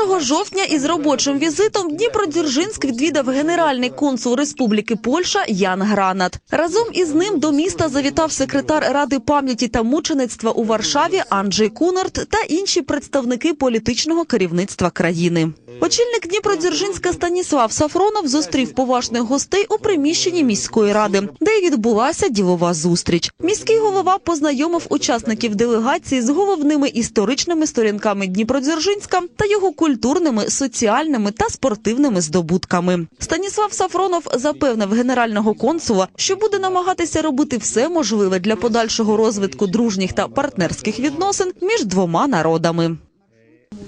1 жовтня із робочим візитом Дніпродзержинськ відвідав генеральний консул Республіки Польща Ян Гранат. Разом із ним до міста завітав секретар Ради пам'яті та мучеництва у Варшаві Анджей Кунарт та інші представники політичного керівництва країни. Очільник Дніпродзержинська Станіслав Сафронов зустрів поважних гостей у приміщенні міської ради, де й відбулася ділова зустріч. Міський голова познайомив учасників делегації з головними історичними сторінками Дніпродзержинська та його культурними, соціальними та спортивними здобутками. Станіслав Сафронов запевнив генерального консула, що буде намагатися робити все можливе для подальшого розвитку дружніх та партнерських відносин між двома народами.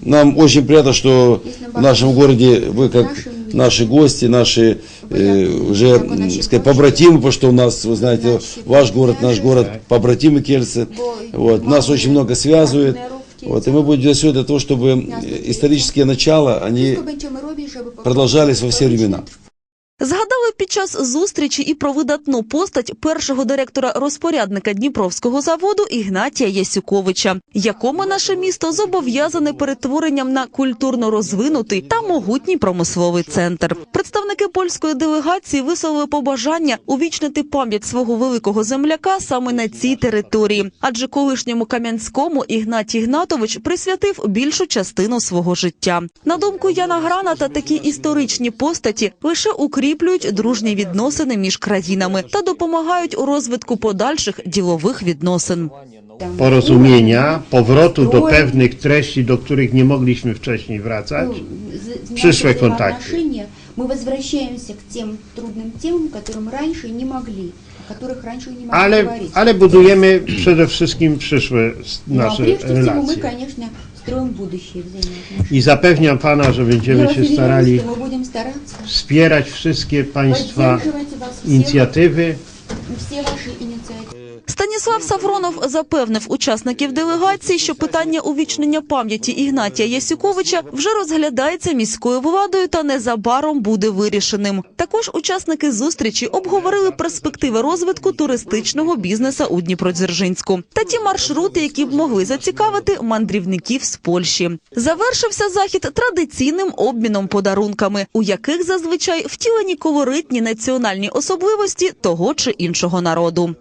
Нам очень приятно, что в нашем городе вы как наши гости, наши э, уже, м, сказать, побратимы, потому что у нас, вы знаете, ваш город, наш город, побратимы Кельцы. Вот, нас очень много связывает. Вот, и мы будем делать все для того, чтобы э, исторические начала, они продолжались во все времена. Під час зустрічі і про видатну постать першого директора розпорядника Дніпровського заводу Ігнатія Ясюковича, якому наше місто зобов'язане перетворенням на культурно розвинутий та могутній промисловий центр. Представники польської делегації висловили побажання увічнити пам'ять свого великого земляка саме на цій території, адже колишньому Кам'янському Ігнатій Ігнатович присвятив більшу частину свого життя. На думку Яна Граната, такі історичні постаті лише укріплюють дружні відносини між країнами та допомагають у розвитку подальших ділових відносин. porozumienia, powrotu do pewnych treści, do których nie mogliśmy wcześniej wracać. Przyszłe kontakty. Мы возвращаемся к тем трудным темам, которым раньше не могли, о которых раньше не могли Ale, говорить. ale budujemy przede wszystkim przyszłe s- Ну, а nasze прежде всего мы, relacje. конечно, строим будущее взаимоотношения. I zapewniam Pana, że Я będziemy вас się уверяю, starali что мы будем стараться wspierać wszystkie Państwa поддерживать вас всех, inicjatywy. все ваши инициативы. Станіслав Сафронов запевнив учасників делегації, що питання увічнення пам'яті Ігнатія Ясюковича вже розглядається міською владою та незабаром буде вирішеним. Також учасники зустрічі обговорили перспективи розвитку туристичного бізнеса у Дніпродзержинську та ті маршрути, які б могли зацікавити мандрівників з Польщі. Завершився захід традиційним обміном подарунками, у яких зазвичай втілені колоритні національні особливості того чи іншого народу.